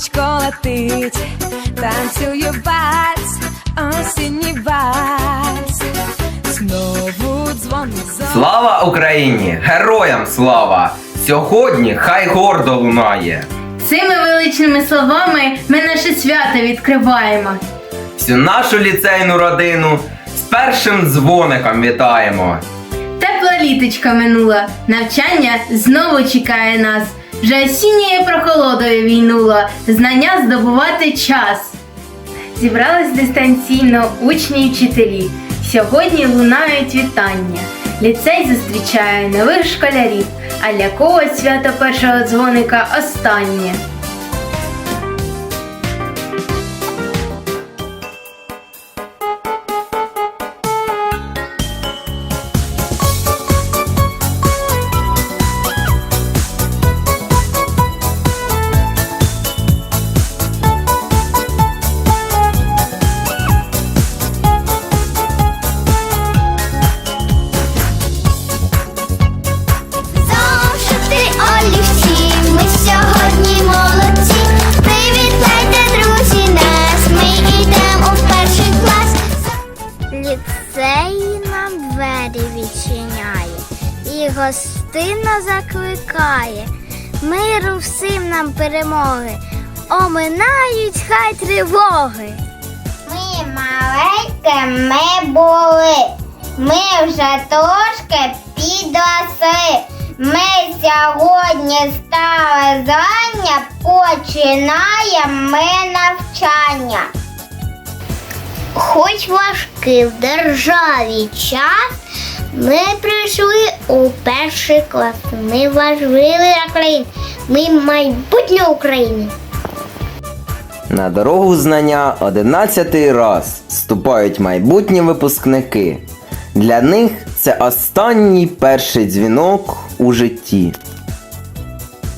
сонечко летить, танцює вальс, осінній вальс. Знову дзвонить. Слава Україні! Героям слава! Сьогодні хай гордо лунає! Цими величними словами ми наше свято відкриваємо. Всю нашу ліцейну родину з першим дзвоником вітаємо! Тепла літочка минула, навчання знову чекає нас. Вже осінньою прохолодою війнула, знання здобувати час. Зібрались дистанційно учні і вчителі. Сьогодні лунають вітання. Ліцей зустрічає нових школярів, а для когось свято першого дзвоника останнє. Ліцей нам двері відчиняє і гостинно закликає. Миру всім нам перемоги, оминають хай тривоги. Ми маленькі ми були, ми вже трошки підросли. Ми сьогодні стали зрання, починаємо ми навчання. Хоч важкий в державі час, ми прийшли у перший клас. Ми важливі для країни. Ми майбутнє України. На дорогу знання одинадцятий раз ступають майбутні випускники. Для них це останній перший дзвінок у житті.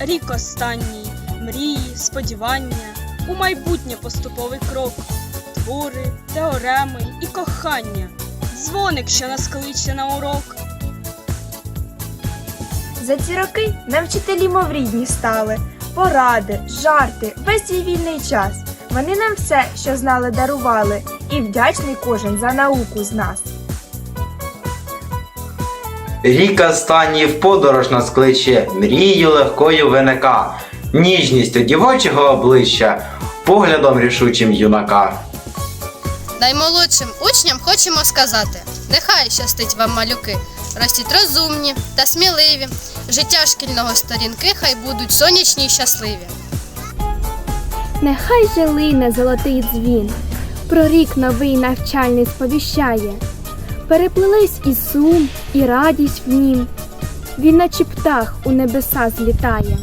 Рік останній, мрії, сподівання, у майбутнє поступовий крок, твори, теореми і кохання, дзвоник, що нас кличе на урок. За ці роки нам вчителі мов рідні стали. Поради, жарти, весь свій вільний час. Вони нам все, що знали, дарували, і вдячний кожен за науку з нас. Рік останній в подорож нас кличе, мрію легкою виника, ніжністю дівочого обличчя, поглядом рішучим юнака. Наймолодшим учням хочемо сказати: нехай щастить вам малюки, ростіть розумні та сміливі. Життя шкільного сторінки хай будуть сонячні й щасливі. Нехай же лине золотий дзвін, про рік новий навчальний сповіщає. Переплились і сум, і радість в нім. Він наче птах у небеса злітає.